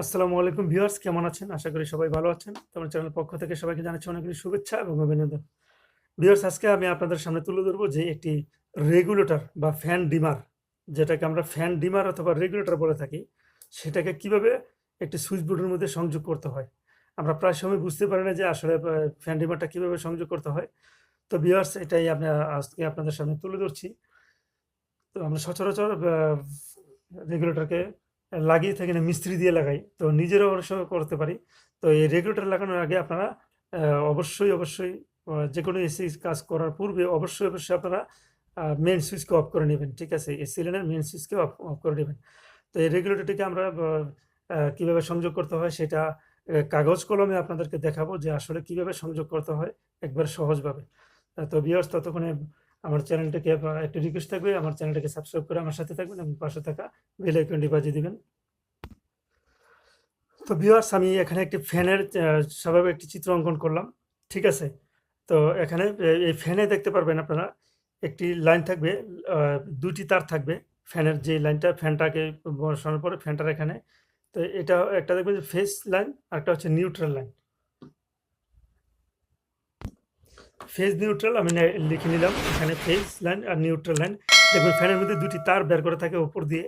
আসসালামু আলাইকুম ভিউয়ার্স, কেমন আছেন? আশা করি সবাই ভালো আছেন। তোমার চ্যানেল পক্ষ থেকে সবাইকে জানাচ্ছি অনেক অনেক শুভেচ্ছা এবং অভিনন্দন। ভিউয়ার্স, আজকে আমি আপনাদের সামনে তুলে ধরবো যে একটি রেগুলেটর বা ফ্যান ডিমার, যেটাকে আমরা ফ্যান ডিমার অথবা রেগুলেটর বলে থাকি, সেটাকে কীভাবে একটি সুইচ বোর্ডের মধ্যে সংযোগ করতে হয়? আমরা প্রায় সময় বুঝতে পারি না যে আসলে ফ্যান ডিমারটা কীভাবে সংযোগ করতে হয়। তো ভিউয়ার্স, এটাই আমি আজকে আপনাদের সামনে তুলে ধরছি। তো আমরা সচরাচর রেগুলেটরকে লাগিয়ে থাকি না, মিস্ত্রি দিয়ে লাগাই। তো নিজেরাও সময় করতে পারি। তো এই রেগুলেটর লাগানোর আগে আপনারা অবশ্যই অবশ্যই যে কোনো এসি কাজ করার পূর্বে অবশ্যই অবশ্যই আপনারা মেন সুইচকে অফ করে নেবেন, ঠিক আছে? এসি লাইনের মেন সুইচকে অফ অফ করে নেবেন। তো এই রেগুলেটরটিকে আমরা কীভাবে সংযোগ করতে হয় সেটা কাগজ কলমে আপনাদেরকে দেখাবো যে আসলে কীভাবে সংযোগ করতে হয়, একবার সহজভাবে। তো বিয়ার্স ততক্ষণে আমার চ্যানেলটাকে একটু রিকোয়েস্ট থাকবে, আমার চ্যানেলটাকে সাবস্ক্রাইব করে আমার সাথে থাকবেন এবং পাশে থাকা বেল আইকনটি বাজিয়ে দিবেন। তো ভিউয়ার্স আমি এখানে একটি ফ্যানের স্বাভাবিক একটি চিত্র অঙ্কন করলাম, ঠিক আছে? তো এখানে, এই ফ্যানে দেখতে পারবেন আপনারা, একটি লাইন থাকবে দুটি তার থাকবে, ফ্যানের যে লাইনটা, ফ্যানটাকে বসানোর পরে, ফ্যানটার এখানে। তো এটা একটা দেখবেন যে ফেস লাইন আর একটা হচ্ছে নিউট্রাল লাইন ফেজ নিউট্রাল আমি লিখে নিলাম, এখানে ফেজ লাইন আর নিউট্রাল লাইন দেখবেন ফ্যানের মধ্যে দুটি তার বের করে থাকে উপর দিয়ে।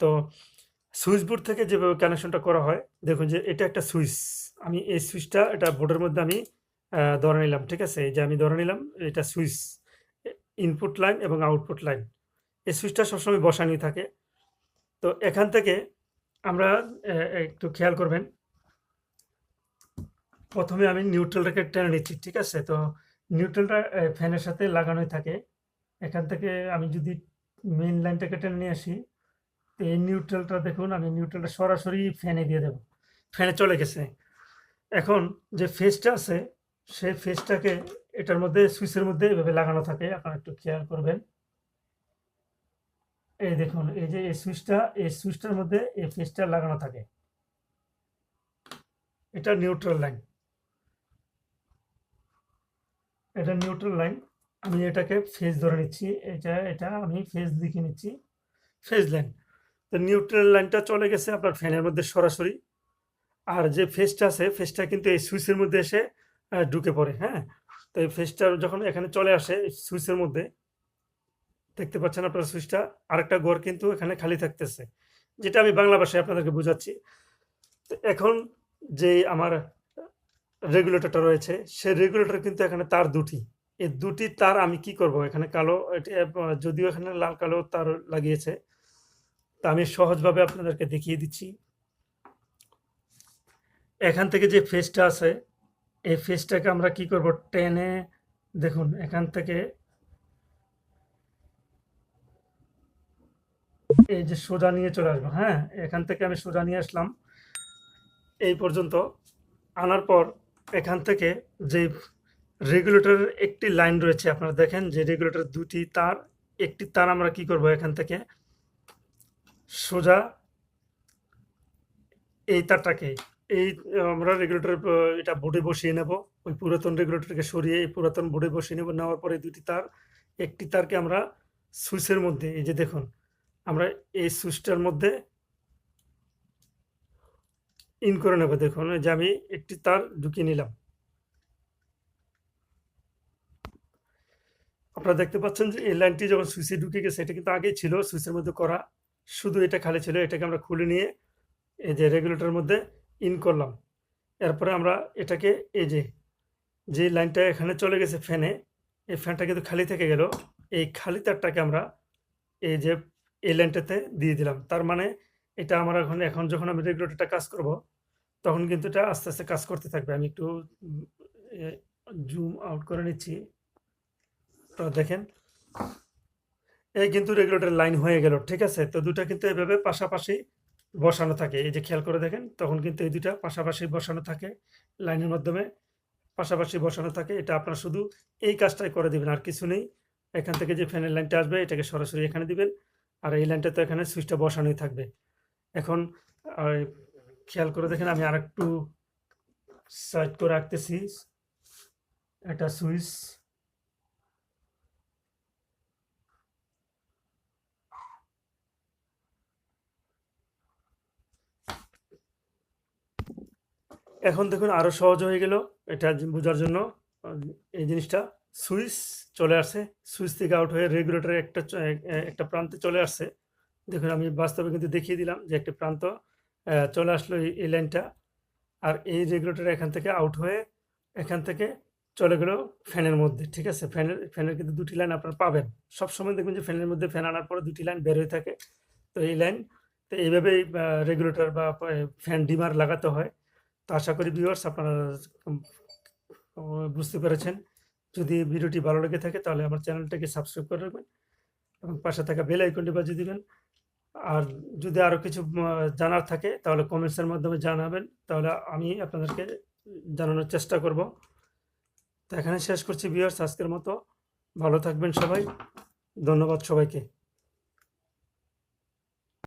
তো সুইচ বোর্ড থেকে যেভাবে কানেকশনটা করা হয়, দেখুন যে এটা একটা সুইচ আমি এই সুইচটা এটা বোর্ডের মধ্যে আমি ধরে নিলাম, ঠিক আছে? যে আমি ধরে নিলাম, এটা সুইচ ইনপুট লাইন এবং আউটপুট লাইন এই সুইচটা সবসময় বসানি থাকে। তো এখান থেকে আমরা একটু খেয়াল করবেন প্রথমে আমি নিউট্রালটাকে টেনে নিচ্ছি, ঠিক আছে? তো নিউট্রালটা ফ্যানের সাথে লাগানোই থাকে। এখান থেকে আমি যদি মেইন লাইনটাকে টেনে নিয়ে আসি, তো এই নিউট্রালটা দেখুন, আমি নিউট্রালটা সরাসরি ফ্যানে দিয়ে দেবো। ফ্যানে চলে গেছে। এখন যে ফেসটা আছে সেই ফেসটাকে এটার মধ্যে, সুইচের মধ্যে এভাবে লাগানো থাকে। আপনারা একটু খেয়াল করবেন। এই দেখুন, এই যে এই সুইচটা, এই সুইচটার মধ্যে এই ফেসটা লাগানো থাকে। এটা নিউট্রাল লাইন। এটা নিউট্রাল লাইন আমি এটাকে ফেজ ধরে নিচ্ছি। এটা এটা আমি ফেজ লিখে নিচ্ছি। ফেজ লাইন তো নিউট্রাল লাইনটা চলে গেছে আপনার ফ্যানের মধ্যে সরাসরি। আর যে ফেসটা আছে ফেসটা কিন্তু এই সুইচের মধ্যে এসে ঢুকে পড়ে হ্যাঁ? তো এই ফেসটা যখন এখানে চলে আসে সুইচের মধ্যে, দেখতে পাচ্ছেন আপনার সুইচটা আরেকটা ঘর কিন্তু এখানে খালি থাকতেছে। যেটা আমি বাংলা ভাষায় আপনাদেরকে বোঝাচ্ছি। তো এখন যে আমার রেগুলেটরটা রয়েছে, সেই রেগুলেটর কিন্তু এখানে তার দুটি। এই দুটি তার আমি কি করব? এখানে কালো যদিও এখানে লাল কালো তার লাগিয়েছে, তা আমি সহজভাবে আপনাদেরকে দেখিয়ে দিচ্ছি। এখান থেকে যে ফেসটা আছে, এই ফেসটাকে আমরা কি করব? টেনে দেখুন, এখান থেকে এই যে সোজা নিয়ে চলে আসব হ্যাঁ? এখান থেকে আমি সোজা নিয়ে আসলাম। এই পর্যন্ত, আনার পর এখান থেকে যে রেগুলেটরের একটি লাইন রয়েছে, আপনারা দেখেন যে রেগুলেটর দুটি তার, একটি তার আমরা কি করব এখান থেকে? সোজা এই তারটাকে, এই, আমরা রেগুলেটর, এটা বোর্ডে বসিয়ে নেব। ওই পুরাতন রেগুলেটরকে সরিয়ে এই পুরাতন বোর্ডে বসিয়ে নেব। নেওয়ার পরে দুটি তার, একটি তারকে আমরা সুইচের মধ্যে, এই যে দেখুন, আমরা এই সুইচটার মধ্যে ইন করে নেব দেখুন যে আমি একটি তার ঢুকিয়ে নিলাম। আপনারা দেখতে পাচ্ছেন যে এই লাইনটি যখন সুইচে ঢুকে গেছে, এটা কিন্তু আগেই ছিল, সুইচের মধ্যে করা, শুধু এটা খালি ছিল, এটাকে আমরা খুলে নিয়ে এই যে রেগুলেটরের মধ্যে ইন করলাম। এরপরে আমরা এটাকে এই যে যে লাইনটা এখানে চলে গেছে ফ্যানে এই ফ্যানটা কিন্তু খালি থেকে গেল। এই খালি তারটাকে আমরা এই যে, এই লাইনটাতে দিয়ে দিলাম। তার মানে এটা আমার এখন এখন যখন আমি রেগুলেটরটা কাজ করব, তখন কিন্তু এটা আস্তে আস্তে কাজ করতে থাকবে। আমি একটু জুম আউট করে নিচ্ছি। আপনারা দেখেন, এই কিন্তু রেগুলেটর লাইন হয়ে গেল, ঠিক আছে? তো দুটা কিন্তু এভাবে পাশাপাশি বসানো থাকে। এই যে খেয়াল করে দেখেন, তখন কিন্তু এই দুটা পাশাপাশি বসানো থাকে, লাইনের মাধ্যমে পাশাপাশি বসানো থাকে। এটা আপনারা শুধু এই কাজটাই করে দিবেন, আর কিছু নেই। এখান থেকে যে ফ্যানের লাইনটা আসবে, এটাকে সরাসরি এখানে দিবেন। আর এই লাইনটা তো এখানে সুইচটা বসানোই থাকবে। এখন খেয়াল করে দেখেন আমি আরেকটু সাইড করে রাখতেছি এটা সুইচ। এখন দেখুন আরও সহজ হয়ে গেল এটা বোঝার জন্য, এই জিনিসটা। সুইচ চলে আসছে সুইচ থেকে আউট হয়ে রেগুলেটরের একটা একটা প্রান্তে চলে আসছে দেখুন, আমি বাস্তবে কিন্তু দেখিয়ে দিলাম যে একটি প্রান্ত চলে আসলো এই লাইনটা। আর এই রেগুলেটর এখান থেকে আউট হয়ে এখান থেকে চলে গেল ফ্যানের মধ্যে, ঠিক আছে? ফ্যানের ফ্যানের কিন্তু দুটি লাইন আপনারা পাবেন। সব সময় দেখবেন যে ফ্যানের মধ্যে ফ্যান আনার পরে দুটি লাইন বের হয়ে থাকে। তো এই লাইন তো এইভাবেই রেগুলেটর বা ফ্যান ডিমার লাগাতে হয়। তো আশা করি ভিউয়ার্স আপনারা বুঝতে পেরেছেন। যদি ভিডিওটি ভালো লেগে থাকে তাহলে আমার চ্যানেলটাকে সাবস্ক্রাইব করে রাখবেন এবং পাশে থাকা বেল আইকনটি বাজিয়ে দিবেন। আর যদি আরও কিছু জানার থাকে, তাহলে কমেন্টসের মাধ্যমে জানাবেন। তাহলে আমি আপনাদেরকে জানানোর চেষ্টা করব। তো এখানে শেষ করছি ভিউয়ার্স আজকের মতো। ভালো থাকবেন সবাই। ধন্যবাদ সবাইকে।